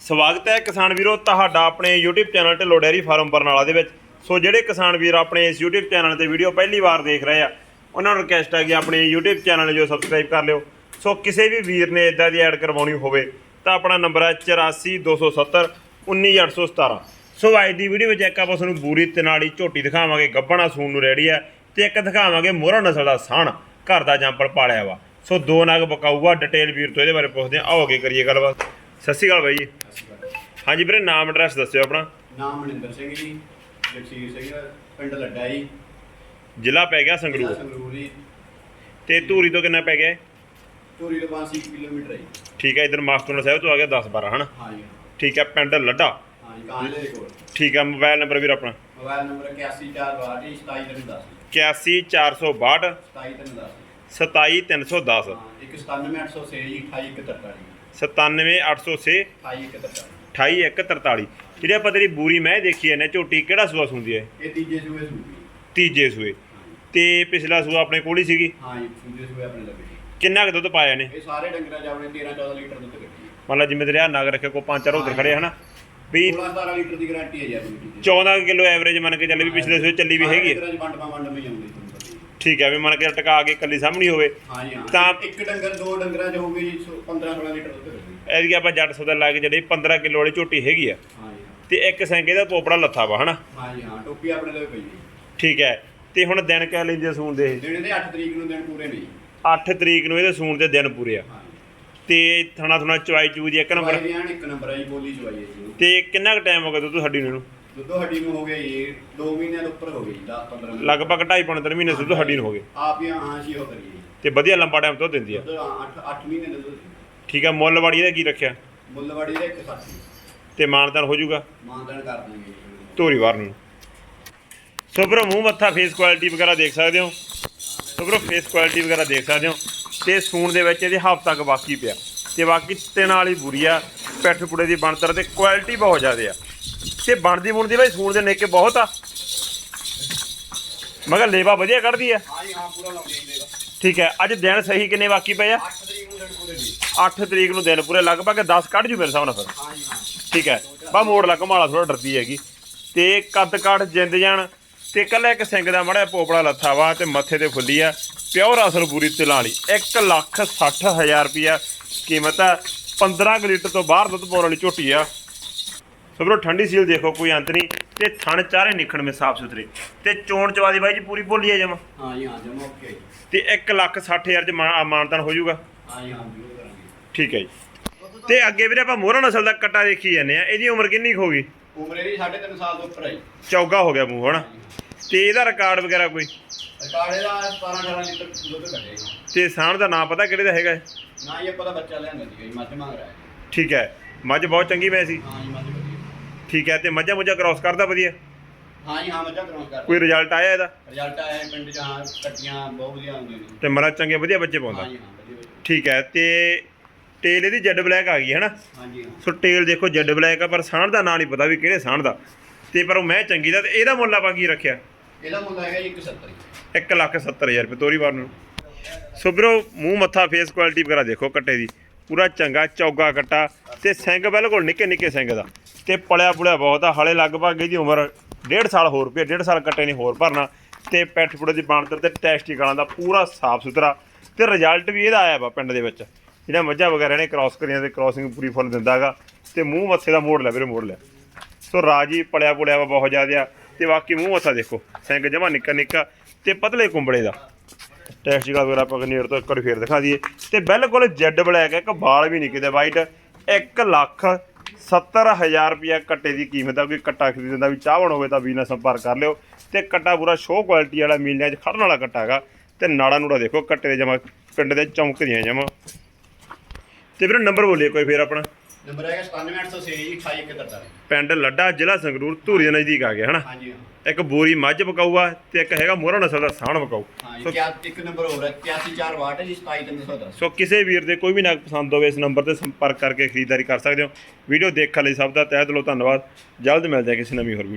ਸਵਾਗਤ ਹੈ ਕਿਸਾਨ ਵੀਰੋ, ਤੁਹਾਡਾ ਆਪਣੇ YouTube channel Dhillon dairy farm Barnala ਦੇ ਵਿੱਚ। ਸੋ ਜਿਹੜੇ ਕਿਸਾਨ ਵੀਰ ਆਪਣੇ ਇਸ YouTube ਚੈਨਲ ਤੇ ਵੀਡੀਓ ਪਹਿਲੀ ਵਾਰ ਦੇਖ ਰਹੇ ਆ, ਉਹਨਾਂ ਨੂੰ ਰਿਕਵੈਸਟ ਆ ਕਿ ਆਪਣੇ YouTube ਚੈਨਲ ਜੋ ਸਬਸਕ੍ਰਾਈਬ ਕਰ ਲਿਓ। ਸੋ ਕਿਸੇ ਵੀ ਵੀਰ ਨੇ ਇਦਾਂ ਦੀ ਐਡ ਕਰਵਾਉਣੀ ਹੋਵੇ, ਤਾਂ ਆਪਣਾ ਨੰਬਰ ਹੈ 84270 19817 ਸੋ ਅੱਜ ਦੀ ਵੀਡੀਓ ਵਿੱਚ ਇੱਕ ਆਪਾਂ ਤੁਹਾਨੂੰ ਬੂਰੀ ਤਨਾੜੀ ਝੋਟੀ ਦਿਖਾਵਾਂਗੇ, ਗੱਬਣਾ ਸੂਣ ਨੂੰ ਰੈਡੀ ਆ, ਤੇ ਇੱਕ ਦਿਖਾਵਾਂਗੇ ਮੋਹਰਾ ਨਸਲ ਦਾ ਸਾਣ, ਘਰ ਦਾ ਜੰਪਲ ਪਾਲਿਆ ਵਾ। ਸੋ ਦੋ ਨਗ ਬਕਾਊਗਾ ਡਿਟੇਲ ਵੀਰ ਤੋਂ ਇਹਦੇ ਬਾਰੇ ਪੁੱਛਦੇ ਆ। ਆਓਗੇ ਕਰੀਏ ਗੱਲਬਾਤ। ਸਤਿ ਸ਼੍ਰੀ ਅਕਾਲ ਬਾਈ ਜੀ। ਹਾਂਜੀ ਵੀਰੇ ਨਾਮ ਐਡਰੈਸ ਦੱਸਿਓ ਆਪਣਾ। ਨਾਮ ਮਨਿੰਦਰ ਸਿੰਘ ਜੀ ਜਗਸੀਰ ਸਿੰਘ ਪਿੰਡ ਲੱਡਾ ਜੀ। ਜ਼ਿਲ੍ਹਾ ਪੈ ਗਿਆ ਜ਼ਿਲ੍ਹਾ ਸੰਗਰੂਰ ਸੰਗਰੂਰ ਜੀ। ਤੇ ਧੂਰੀ ਤੋਂ ਕਿੰਨਾ ਪੈ ਗਿਆ ਇਹ? ਧੂਰੀ ਤੋਂ 5 ਕਿਲੋਮੀਟਰ ਹੈ ਜੀ। ਠੀਕ ਹੈ ਇਧਰ ਮਾਸਟਰ ਸਾਹਿਬ ਤੋਂ ਆ ਗਿਆ 10 12 ਹਨਾ? ਹਾਂ ਜੀ। ਠੀਕ ਹੈ ਪਿੰਡ ਲੱਡਾ। ਹਾਂ ਜੀ ਕਾਹਲੇ ਦੇ ਕੋਲ। ਠੀਕ ਹੈ ਮੋਬਾਈਲ ਨੰਬਰ ਵੀਰ ਆਪਣਾ। ਮੋਬਾਈਲ ਨੰਬਰ 8142 27310 81462 27310 27310 ਹਾਂ ਇੱਕ 97806 ਜੀ 28143 97806 28143 28143 ਜਿਹੜੇ ਆਪਾਂ ਤੇਰੀ ਬੂਰੀ ਮੈਂ ਦੇਖੀ ਐ ਨੇ ਝੋਟੀ ਕਿਹੜਾ ਸੂਆ ਸੁੰਦੀ ਐ ਇਹ ਤੀਜੇ ਸੂਏ ਸੂਈ। ਤੀਜੇ ਸੂਏ। ਤੇ ਪਿਛਲਾ ਸੂਆ ਆਪਣੇ ਕੋਲ ਹੀ ਸੀਗੀ? ਹਾਂ ਜੀ ਤੀਜੇ ਸੂਏ ਆਪਣੇ ਲੱਗੇ ਕਿੰਨਾ ਕੁ ਦੁੱਧ ਪਾਇਆ ਨੇ ਇਹ ਸਾਰੇ ਡੰਗਰਾਂ 'ਚ ਆਪਣੇ 13 14 ਲੀਟਰ ਦੁੱਧ ਕੱਢੀ ਮੰਨ ਲਾ ਜਿਵੇਂ ਦਰਿਆ ਨਗ ਰੱਖੇ ਕੋ ਪੰਜ ਚਾਰ ਉਧਰ ਖੜੇ ਹਨਾ? ਵੀ 16 17 ਲੀਟਰ ਦੀ ਗਾਰੰਟੀ ਹੈ ਜੀ ਆਪਣੀ। ਤੀਜੇ 14 ਕਿਲੋ ਐਵਰੇਜ ਮੰਨ ਕੇ ਚੱਲੇ ਵੀ ਪਿਛਲੇ ਸੂਏ ਚੱਲੀ ਵੀ ਹੈਗੀ 'ਚ ਵੰਡ ਵੰਡ ਹੀ ਹੈ। ਠੀਕ ਹੈ ਵੀ ਮੰਨ ਕੇ ਟਕਾ ਕੇ ਕੱਲੀ ਸਾਹਮਣੀ ਹੋਵੇ। ਜੀ ਹਾਂ। ਤਾਂ- ਇੱਕ ਡੰਗਰ ਦੋ ਡੰਗਰਾਂ 'ਚ ਹੋਊਗੀ ਜੀ 15 16 ਲੀਟਰ ਦੁੱਧ ਕੱਢੀ ਐਦੀ ਆਪਾਂ ਜੱਟ ਸੌਦਾ ਲਾ ਕੇ ਜਿਹੜੀ 15 ਕਿਲੋ ਵਾਲੀ ਝੋਟੀ ਹੈਗੀ ਆ। ਜੀ ਹਾਂ। ਤੇ ਇੱਕ ਸੰਗੇ ਦਾ ਪੋਪੜਾ ਲੱਥਾ ਵਾ ਹਨਾ? ਹਾਂ ਜੀ ਹਾਂ ਟੋਪੀ ਆਪਣੇ ਲਈ ਪਈ ਜੀ ਠੀਕ ਹੈ। ਤੇ ਹੁਣ ਦਿਨ ਕਹਿ ਲੈਂਦੇ ਸੂਣ ਦੇ ਦਿਨ ਦੇ 8 ਤਰੀਕ ਨੂੰ ਦਿਨ ਪੂਰੇ ਨਹੀਂ 8 ਤਰੀਕ ਨੂੰ ਇਹਦੇ ਸੂਣ ਦੇ ਦਿਨ ਪੂਰੇ ਆ। ਤੇ ਥਣਾ ਥਣਾ ਚਵਾਈ ਚੂ ਦੀ ਇੱਕ ਨੰਬਰ? ਬਿਆਨ ਇੱਕ ਨੰਬਰ ਜੀ ਬੋਲੀ ਚਵਾਈ ਹੈ ਜੀ। ਤੇ ਕਿੰਨਾ ਕੁ ਟਾਈਮ ਹੋ ਗਿਆ ਦੁੱਧ ਹੱਡੀ ਨੂੰ ਦੁੱਧੋ ਹੱਡੀ ਨੂੰ ਹੋ ਗਿਆ ਜੀ 2 ਮਹੀਨਿਆਂ ਦੇ ਉੱਪਰ ਹੋ ਗਈ 10 15 ਮਹੀਨੇ। ਲਗਭਗ 2.5 ਪੌਣੇ ਮਹੀਨੇ ਦੁੱਧ ਹੱਡੀ ਨੂੰ ਹੋ ਗਏ। ਆਪ ਹੀ ਹਾਂ ਜੀ ਹੋ ਕਰੀ ਜੀ ਤੇ ਵਧੀਆ ਲੰਬਾ ਟਾਈਮ ਦੁੱਧ ਦਿੰਦੀ ਆ। ਦੁੱਧ 8 8 ਮਹੀਨੇ ਦਾ ਦੁੱਧ। ਠੀਕ ਆ ਮੁੱਲ ਵਾੜੀ ਦਾ ਕੀ ਰੱਖਿਆ? ਮੁੱਲਵਾੜੀ ਦਾ 160 ਤੇ ਮਾਨਦਾਨ ਹੋ ਜਾਊਗਾ? ਮਾਨਦਾਨ ਕਰ ਦਾਂਗੇ ਜੀ ਧੋਰੀ ਵਾਰ ਨੂੰ। ਸੋ ਮੂੰਹ ਮੱਥਾ ਫੇਸ ਕੁਆਲਿਟੀ ਵਗੈਰਾ ਦੇਖ ਸਕਦੇ ਹੋ? ਸੋ ਫੇਸ ਕੁਆਲਿਟੀ ਵਗੈਰਾ ਦੇਖ ਸਕਦੇ ਹੋ? ਤੇ ਸੂਣ ਦੇ ਵਿੱਚ ਇਹਦੇ ਹਫ਼ਤਾ ਤੱਕ ਬਾਕੀ ਪਿਆ। ਤੇ ਬਾਕੀ ਤੇ ਨਾਲ ਹੀ ਬੁਰੀ ਆ ਪਿੱਠ ਪੁੜੇ ਦੀ ਬਣਤਰ ਤੇ ਕੁਆਲਿਟੀ ਬਹੁਤ ਜ਼ਿਆਦਾ ਆ। ਤੇ ਬਣਦੀ ਬੁਣਦੀ ਬਾਈ ਸੂਣ ਦੇ ਨੇਕੇ ਬਹੁਤ ਆ। ਮਗਰ ਲੇਵਾ ਵਧੀਆ ਕੱਢਦੀ ਆ। ਹਾਂ ਜੀ ਹਾਂ ਪੂਰਾ ਲਾਉਂਦੇ ਦੇਗਾ ਠੀਕ ਹੈ ਅੱਜ ਦਿਨ ਸਹੀ ਕਿੰਨੇ ਬਾਕੀ ਪਏ ਆ? 8 ਤਰੀਕ ਨੂੰ ਦਿਨ ਪੂਰੇ ਨਹੀਂ 8 ਤਰੀਕ ਨੂੰ ਦਿਨ ਪੂਰੇ ਲਗਭਗ 10 ਕੱਢ ਜੂ ਮੇਰੇ ਨਾਲ ਫਿਰ। ਹਾਂ ਜੀ ਹਾਂ। ਠੀਕ ਹੈ ਬਾ ਮੋੜ ਲਾ ਘਮਾਲਾ ਥੋੜਾ ਡਰਦੀ ਹੈਗੀ। ਤੇ ਕੱਦ ਕਾਠ ਜਿੰਦ ਜਾਣ ਤੇ ਕੱਲਾ ਇੱਕ ਸਿੰਘ ਦਾ ਮੜਾ ਪੋਪੜਾ ਲੱਥਾ ਵਾ ਤੇ ਮੱਥੇ ਤੇ ਫੁੱਲੀ ਆ ਪਿਓਰ ਅਸਲ ਪੂਰੀ ਤਿਲਾਂ ਵਾਲੀ 1 ਲੱਖ 60 ਹਜ਼ਾਰ ਰੁਪਿਆ ਕੀਮਤ ਆ 15 ਕੁ ਲੀਟਰ ਤੋਂ ਬਾਹਰ ਦੁੱਧ ਪਾਉਣ ਵਾਲੀ ਝੋਟੀ ਆ। ਸਭਰੋ ਠੰਡੀ ਸੀਲ ਦੇਖੋ ਕੋਈ ਅੰਤ ਨਹੀਂ। ਤੇ ਥਣ ਚਾਰੇ ਨਿਖਣ ਮੇ ਸਾਫ਼ ਸੁਥਰੇ। ਤੇ ਚੋਣ ਚਵਾਦੀ ਬਾਈ ਜੀ ਪੂਰੀ ਭੋਲੀ ਆ ਜਮਾ। ਹਾਂ ਜੀ ਹਾਂ ਜਮਾ ਓਕੇ ਤੇ 1 ਲੱਖ 60 ਹਜ਼ਾਰ ਚ ਮਾ- ਮਾਨਤਾਨ ਹੋ ਜਾਊਗਾ। ਹਾਂ ਜੀ ਹਾਂ ਜ਼ਰੂਰ ਕਰਾਂਗੇ। ਠੀਕ ਹੈ ਜੀ। ਤੇ ਅੱਗੇ ਵੀਰੇ ਆਪਾਂ ਮੋਹਰਾ ਨਸਲ ਦਾ ਕੱਟਾ ਦੇਖੀ ਜਾਂਦੇ ਆ। ਇਹਦੀ ਉਮਰ ਕਿੰਨੀ ਹੋ ਗਈ? ਉਮਰ ਇਹਦੀ 3.5 ਸਾਲ ਤੋਂ ਉੱਪਰ ਹੈ ਚੌਗਾ ਹੋ ਗਿਆ ਮੂੰਹ ਹਨਾ? ਤੇ ਇਹਦਾ ਰਿਕਾਰਡ ਵਗੈਰਾ ਕੋਈ? ਰਿਕਾਰਡ ਇਹਦਾ 17 18 ਲੀਟਰ ਦੁੱਧ ਕੱਢੇ ਤੇ ਸਾਣ ਦਾ ਨਾਮ ਪਤਾ ਕਿਹੜੇ ਦਾ ਹੈਗਾ? ਨਾ ਇਹ ਪਤਾ ਬੱਚਾ ਲਿਆਂਦਾ ਜੀ ਮੱਝ ਮੰਗ ਰਿਹਾ ਠੀਕ ਹੈ। ਮੱਝ ਬਹੁਤ ਚੰਗੀ ਮੈਂ ਸੀ। ਹਾਂ ਜੀ ਮੱਝ ਠੀਕ ਹੈ ਤੇ ਮੱਝਾਂ ਮੁੱਝਾਂ ਕ੍ਰਾਸ ਕਰਦਾ ਵਧੀਆ? ਹਾਂ ਜੀ ਹਾਂ ਮੱਝਾਂ ਕਰਾਉਂ ਕਰ ਕੋਈ ਰਿਜ਼ਲਟ ਆਇਆ ਇਹਦਾ? ਰਿਜ਼ਲਟ ਆਇਆ ਹੈ ਪਿੰਡ 'ਚ ਹਾਂ ਕੱਟੀਆਂ ਬਹੁਤ ਵਧੀਆ ਹੁੰਦੀਆਂ ਨੇ। ਤੇ ਮਰਾ ਚੰਗੇ ਵਧੀਆ ਬੱਚੇ ਪਾਉਂਦਾ? ਹਾਂ ਜੀ ਹਾਂ ਵਧੀਆ ਵਧੀਆ। ਠੀਕ ਹੈ ਤੇ ਟੇਲ ਇਹਦੀ ਜੈਡ ਬਲੈਕ ਆ ਗਈ ਹੈ ਨਾ ਹਾਂ ਜੀ ਹਾਂ। ਸੋ ਟੇਲ ਦੇਖੋ ਜੈਡ ਬਲੈਕ ਆ ਪਰ ਸਾਣ ਦਾ ਨਾਂ ਨਹੀਂ ਪਤਾ ਵੀ ਕਿਹੜੇ ਸਾਣ ਦਾ। ਤੇ ਪਰ ਉਹ ਮੈਂ ਚੰਗੀ ਦਾ ਤੇ ਇਹਦਾ ਮੁੱਲ ਆਪਾਂ ਕੀ ਰੱਖਿਆ? ਇਹਦਾ ਮੁੱਲ ਹੈਗਾ ਜੀ 170 1 ਲੱਖ 70 ਹਜ਼ਾਰ ਰੁਪਏ ਤੋਰੀ ਵਾਰ ਨੂੰ। ਸੋ ਵੀਰੋ ਮੂੰਹ ਮੱਥਾ ਫੇਸ ਕੁਆਲਿਟੀ ਵਗੈਰਾ ਦੇਖੋ ਕੱਟੇ ਦੀ। ਪੂਰਾ ਚੰਗਾ ਚੌਗਾ ਕੱਟਾ ਤੇ ਸਿੰਘ ਬਿਲਕੁਲ ਨਿੱਕੇ ਨਿੱਕੇ ਸਿੰਘ ਦਾ ਤੇ ਪਲਿਆ ਪੁਲਿਆ ਬਹੁਤ ਆ, ਹਲੇ ਲਗਭਗ ਇਹਦੀ ਉਮਰ ਡੇਢ ਸਾਲ ਹੋਰ ਪਈ ਡੇਢ ਸਾਲ ਕੱਟੇ ਨੇ ਹੋਰ ਭਰਨਾ ਤੇ ਪੈਠ ਪੁੜੇ ਦੀ ਬਾਣਤਰ ਤੇ ਟੈਸਟੀ ਦਾ ਪੂਰਾ ਸਾਫ਼ ਸੁਥਰਾ ਤੇ ਰਿਜ਼ਲਟ ਵੀ ਇਹਦਾ ਆਇਆ ਵਾ ਪਿੰਡ ਦੇ ਵਿੱਚ। ਜਿਹੜਾ ਮੱਝਾਂ ਵਗੈਰਾ ਨੇ ਕ੍ਰਾਸ ਕਰੀਆਂ ਤੇ ਕ੍ਰਾਸਿੰਗ ਪੂਰੀ ਫੁੱਲ ਦਿੰਦਾਗਾ ਤੇ ਮੂੰਹ ਮੱਥੇ ਦਾ ਮੋੜ ਲਿਆ ਵੀਰੇ, ਮੋੜ ਲਿਆ। ਸੋ ਰਾਜੀ ਪਲਿਆ ਪੁਲਿਆ ਵਾ ਬਹੁਤ ਜ਼ਿਆਦਾ ਆ ਤੇ ਬਾਕੀ ਮੂੰਹ ਮੱਥਾ ਦੇਖੋ, ਸਿੰਘ ਜਮਾ ਨਿੱਕਾ ਨਿੱਕਾ ਤੇ ਪਤਲੇ ਕੁੰਬੜੇ ਦਾ। ਟੈਸਟ ਦਾ ਵਗੈਰਾ ਆਪਾਂ ਨੇੜ ਤੋਂ ਇੱਕ ਵਾਰ ਫੇਰ ਦਿਖਾ ਦਈਏ। ਤੇ ਬਿਲਕੁਲ ਜੈਡ ਬਲੈਕ ਹੈ, ਇੱਕ ਵਾਲ ਵੀ ਨਹੀਂ ਕਿਤੇ ਵਾਈਟ 1 ਲੱਖ 70 ਹਜ਼ਾਰ ਰੁਪਿਆ ਕੱਟੇ ਦੀ ਕੀਮਤ ਆ, ਕੋਈ ਕੱਟਾ ਖਰੀਦਣ ਦਾ ਵੀ ਚਾਹਵਣ ਹੋਵੇ ਤਾਂ ਵੀ ਨਾਲ ਸੰਪਰਕ ਕਰ ਲਿਓ। ਤੇ ਕੱਟਾ ਪੂਰਾ ਸ਼ੋਅ ਕੁਆਲਿਟੀ ਵਾਲਾ ਮੀਲਿਆਂ 'ਚ ਖੜਨ ਵਾਲਾ ਕੱਟਾ ਹੈਗਾ। ਤੇ ਨਾੜਾ ਨੂੜਾ ਦੇਖੋ, ਕੱਟੇ ਦੇ ਜਮਾ, ਪਿੰਡ ਦੇ ਚੌਂਕ ਦੀਆਂ ਜਮਾ। ਤੇ ਵੀਰ ਨੰਬਰ ਬੋਲੀਏ ਕੋਈ ਫੇਰ ਆਪਣਾ। ਨੰਬਰ ਹੈਗਾ 97806 ਜੀ 28143 ਪਿੰਡ ਲੱਡਾ ਜ਼ਿਲ੍ਹਾ ਸੰਗਰੂਰ ਧੂਰੀ ਦੇ ਨਜ਼ਦੀਕ ਆ ਗਿਆ ਹਨਾ? ਹਾਂ ਜੀ ਹਾਂ। ਇੱਕ ਬੋਰੀ ਮੱਝ ਪਕਾਊਆ ਤੇ ਇੱਕ ਹੈਗਾ ਮੋਹਰਾ ਨਸਲ ਦਾ ਸਾਣ ਪਕਾਊ। ਹਾਂ ਸੋ ਜੀ ਕਿਆ ਇੱਕ ਨੰਬਰ ਹੋਰ ਹੈ 81462 ਜੀ 27310 ਸੋ ਕਿਸੇ ਵੀਰ ਦੇ ਕੋਈ ਵੀ ਨਗ ਪਸੰਦ ਹੋਵੇ ਇਸ ਨੰਬਰ ਤੇ ਸੰਪਰਕ ਕਰਕੇ ਖਰੀਦਦਾਰੀ ਕਰ ਸਕਦੇ ਹੋ। ਵੀਡੀਓ ਦੇਖਣ ਲਈ ਸਭ ਦਾ ਤਹਿ ਦਿਲੋਂ ਧੰਨਵਾਦ। ਜਲਦ ਮਿਲਦੇ ਹਾਂ ਕਿਸੇ ਨਵੀਂ ਹੋਰ ਵੀਡੀਓ